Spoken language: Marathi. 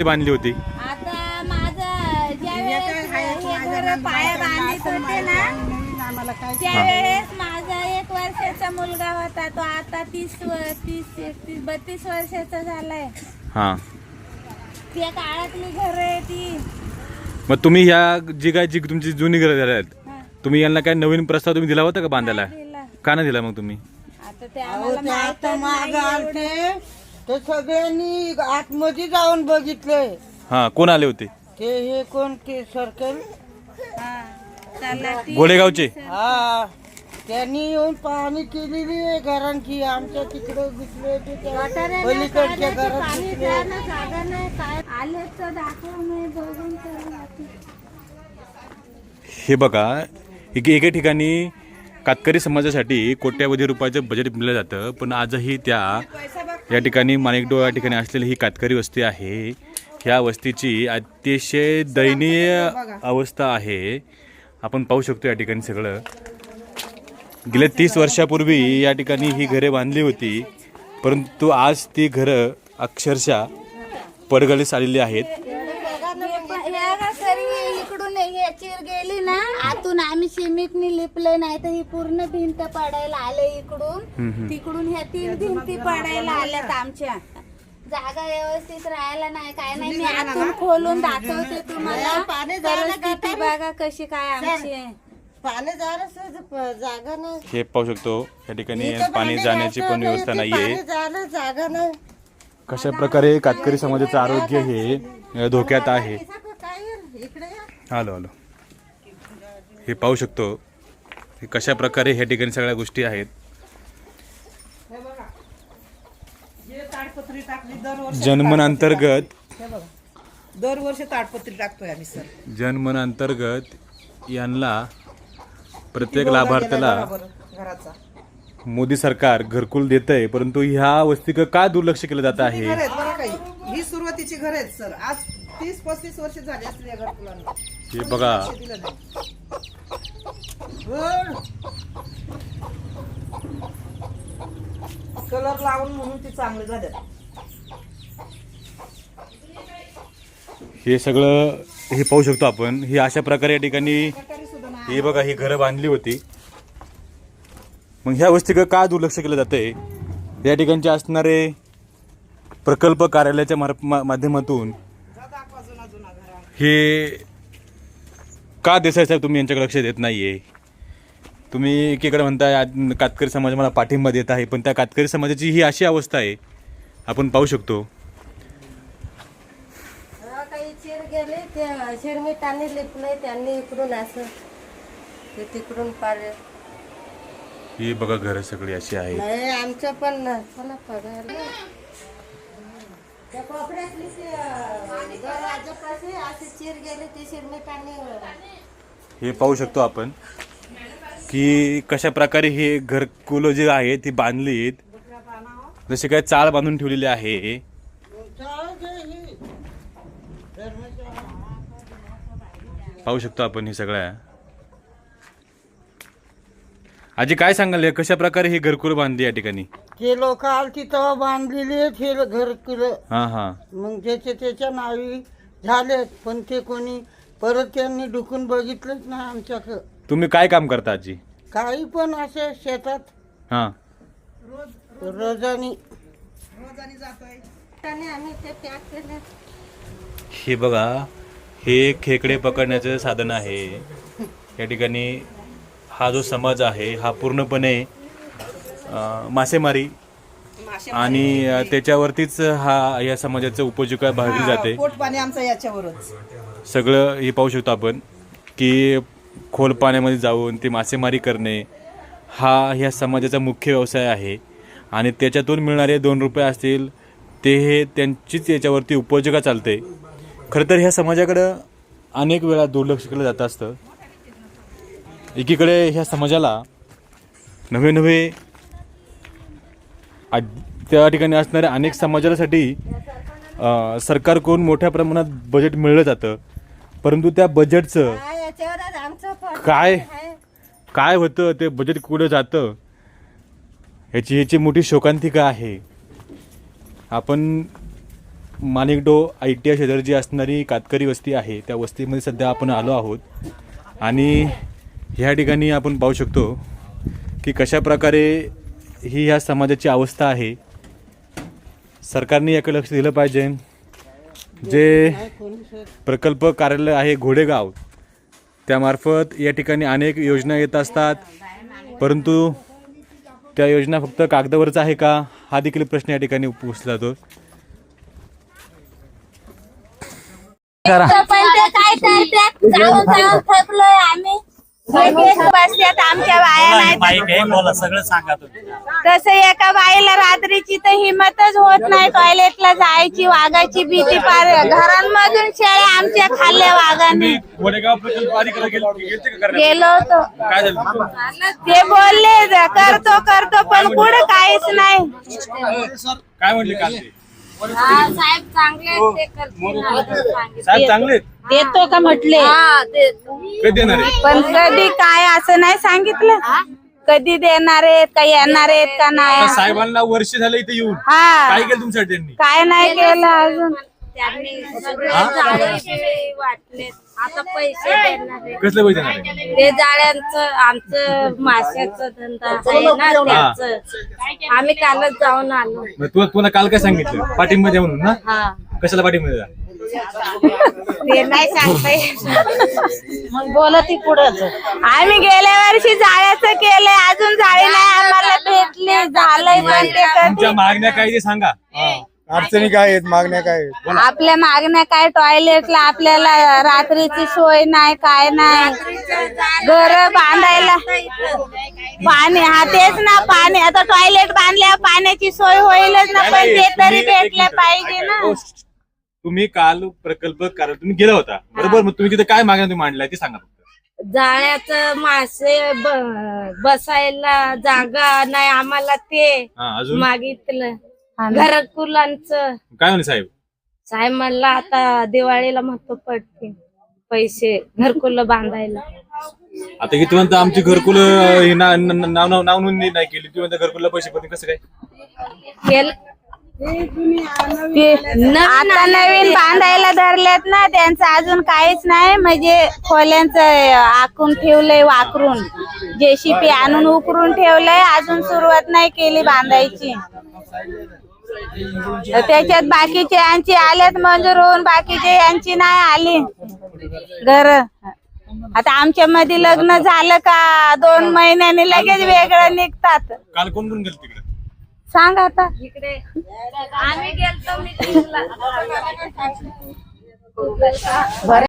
बांधली होती. आता माझं ज्यावेळेस हे घर पाया बांधित होते ना आम्हाला काय त्यावेळेस माझा एक वर्षाचा मुलगा होता तो आता तीस व- तीस एकतीस बत्तीस वर्षाचा झालाय. हा. त्या काळातली घर आहे ती. मग तुम्ही ह्या जी काय जी तुमची जुनी घरं झाली आहेत हा, तुम्ही यांना काय नवीन प्रस्ताव तुम्ही दिला होता का बांधायला? दिला. का नाही दिला मग तुम्ही? आता ते अहो, आम्हाला माहीतच माग नाही एवढं. ते सगळ्यांनी आतमध्ये जाऊन बघितलंय. हा कोण आले होते? ते हे कोण ते सर्कल हा. गोडेगावचे हा त्यांनी येऊन पाहणी केलेली आहे घरांची आमच्या तिकडे त्या गटाराला पलीकडच्या घरात. हे बघा एके एके ठिकाणी कातकरी समाजासाठी कोट्यावधी रुपयाचं बजेट मिळलं जातं पण आजही त्या या ठिकाणी माणिकडोळ या ठिकाणी असलेली ही कातकरी वस्ती आहे. ह्या वस्तीची अतिशय दयनीय अवस्था आहे. आपण पाहू शकतो या ठिकाणी सगळं. गेल्या तीस वर्षापूर्वी या ठिकाणी ही घरे बांधली होती परंतु आज ती घरं अक्षरशः पडगळीस आलेली आहेत. हे हे चिर गेली ना. आतून आम्ही सिमेंटनी लिपले नाही तर ही पूर्ण भिंत पडायला आले इकडून. तिकडून ह्या तीन भिंती पडायला आल्यात आमच्या. जागा व्यवस्थित राहायला नाही काय नाही. मी आतून खोलून दाखवते तुम्हाला. परिस्थिती बघा कशी काय आमची आहे. जागा नाही हे पाहू शकतो या ठिकाणी पाणी जाण्याची पण व्यवस्था नाहीये. जागा नाही. कशा प्रकारे कातकरी समाजाचं आरोग्य हे धोक्यात आहे. आलो आलो. हे पाहू शकतो हे कशा प्रकारे ह्या ठिकाणी सगळ्या गोष्टी आहेत. हे बघा. जे ताडपत्री टाकली दरवर्षी जनमन अंतर्गत दरवर्षी ताडपत्री टाकतोय आम्ही सर. जनमन अंतर्गत यांना प्रत्येक लाभार्थ्याला घराचा. मोदी सरकार घरकुल देत आहे परंतु ह्या वस्तीक का दुर्लक्ष केलं जात आहे? ही सुरुवातीची घर आहेत सर. आज तीस पस्तीस वर्ष झाली असली या घरकुलांना. हे बघा. लक्ष दिलं नाही. वर. कलर लावून म्हणून ती चांगले झाले हे सगळं हे पाहू शकतो आपण. हे अशा प्रकारे या ठिकाणी ही बघा ही घरं बांधली होती. मग ह्या वस्तीकडे का दुर्लक्ष केलं जातंय? या ठिकाणचे असणारे प्रकल्प कार्यालयाच्या मार- मा- माध्यमातून हे का देसाई साहेब तुम्ही यांच्याकडे लक्ष देत नाहीये? तुम्ही एकीकडे म्हणताय आज कातकरी समाज मला पाठिंबा देत आहे पण त्या कातकरी समाजाची ही अशी अवस्था आहे आपण पाहू शकतो. हा, काही चिर गेले ते शिरमिटाने लिपले त्यांनी इकडून असं ते तिकडून पार. ही बघा घरं सगळी अशी आहेत. नाही आमचं पण पगार. त्या कोपऱ्यातली ते, अं, दरवाजापाशी असे चिर गेले ते शिरमिटाने हे पाहू शकतो आपण की कशा प्रकारे हे घरकुलं जे आहे ती बांधलीत जसे काय चाळ बांधून ठेवलेली आहे. पाहू शकतो आपण हे सगळ्या. आजी काय सांगाल कशा प्रकारे हे घरकुल बांधली या ठिकाणी? ते लोक आलती तेव्हा बांधलेली आहेत हे घर हा हा. मग ज्याचे त्याच्या नावी झालेत पण ते कोणी परत त्यांनी डुकून बघितलंच नाही आमच्याकडं. तुम्ही काय काम करता आजी? काही पण असे शेतात. हा. रोजानी. त्याने आम्ही ते पॅक केले हे बघा हे खेकडे पकडण्याचं साधन आहे. या ठिकाणी हा जो समाज आहे हा पूर्णपणे मासेमारी आणि त्याच्यावरतीच हा या समाजाचं उपजीविका भागली जाते. पोट पाणी आमचं याच्यावरच. सगळं हे पाहू शकतो आपण की खोल पाण्यामध्ये जाऊन ते मासेमारी करणे हा ह्या समाजाचा मुख्य व्यवसाय आहे. आणि त्याच्यातून मिळणारे दोन रुपये असतील ते हे त्यांचीच याच्यावरती उपजीविका चालते. खरं तर ह्या समाजाकडं अनेक वेळा दुर्लक्ष केलं जात असतं. एकीकडे ह्या समाजाला नवे नवे आ- त्या ठिकाणी असणाऱ्या अनेक समाजासाठी सरकारकडून मोठ्या प्रमाणात बजेट मिळलं जातं. परंतु त्या बजेटचं काय. काय? होतं? ते बजेट कुठं जातं? ह्याची ह्याची मोठी शोकांतिका आहे. आपण माणिकडो आय टी आय शेजारी जी असणारी कातकरी वस्ती आहे त्या वस्तीमध्ये सध्या आपण आलो आहोत. आणि ह्या ठिकाणी आपण पाहू शकतो की कशा प्रकारे ही ह्या समाजाची अवस्था आहे. सरकारने याकडे लक्ष दिलं पाहिजे. जे प्रकल्प कार्यालय आहे घोडेगाव त्यामार्फत या ठिकाणी अनेक योजना येत असतात. परंतु त्या योजना फक्त कागदावरच आहे का? हा देखील प्रश्न या ठिकाणी पोचला जातो. पण बसल्यात आमच्या बाया नाही माईक आहे बोला सगळं सांगा तुम्ही. तसं एका बाईला रात्रीची तर हिंमतच होत नाही टॉयलेटला जायची वाघाची भीती पार घरांमधून शेळ्या आमच्या खाल्ल्या वाघाने. घोडेगाव प्रकल्प अधिकारी गेलते का गेलो होतो. काय झालं? ते बोलले करतो करतो पण पुढे काहीच नाही. काय म्हणले काल ते साहेब चांगले साहेब चांगले आहेत? देतो का म्हटले? कधी देणार आहे पण कधी काय असं नाही सांगितलं? कधी देणार आहेत का येणार आहेत का आता नाही साहेबांना वर्ष झालं इथे येऊन. हा. काय केलं तुमच्यासाठी त्यांनी? काय नाही केलं अजून. आता पैसे देणार आहे. कसले पैसे देणार आहे? ते जाळ्यांचं आमचं माशाचं धंदा आहे ना त्याचं. आम्ही कालच जाऊन आलो मग तू तुला काल काय सांगितलं? पाठिंबा द्या म्हणून ना? हा. कशाला पाठिंबा द्या ते नाही सांगता. मग बोलत पुढं आम्ही गेल्या वर्षी जाळ्याचं केलंय. अजून जाळी नाही आम्हाला भेटली. झालंय पण ते कधी? तुमच्या मागण्या काय ते सांगा अडचणी काय आहेत? मागण्या काय आहेत? आपल्या मागण्या काय? टॉयलेटला आपल्याला रात्रीची सोय नाही काय नाही. घर बांधायला पाणी हा तेच ना पाणी. आता टॉयलेट बांधल्या पाण्याची सोय होईलच ना पण ते तरी भेटलं पाहिजे ना. तुम्ही काल प्रकल्प कार्य तुम्ही गेला होता. बरोबर? मग तुम्ही तिथे काय मागण्या तुम्ही मांडल्या ते सांगा फक्त. जाळ्याचं मासे ब- बसायला जागा नाही आम्हाला ते हा अजून? मागितलं. घरकुलांचं काय म्हणे साहेब? साहेब म्हणला आता दिवाळीला महत्त्व पडते. पैसे घरकुल बांधायला. आता तुम्ही म्हणता आमची घरकुल अं, हे ना- न- न- नाव नाव नाव नोंदणी नाही केली. तुम्ही म्हणता घरकुलला पैसे पण कसं काय? केलं. ते आता नवीन बांधायला धरल्यात ना त्यांचं अजून काहीच नाही. म्हणजे खोल्यांचं आखून ठेवलंय वाकरून. जेसीपी आणून उकरून ठेवलंय. अजून सुरुवात नाही केली बांधायची. तर त्याच्यात बाकीचे यांची आल्यात मंजूर होऊन बाकीचे यांची नाही आली. घर. आता आमच्या मध्ये लग्न झालं का दोन महिन्याने लगेच वेगळं निघतात. काल कोण कोण गेलं तिकडे? सांग आता. इकडे. आम्ही गेलतो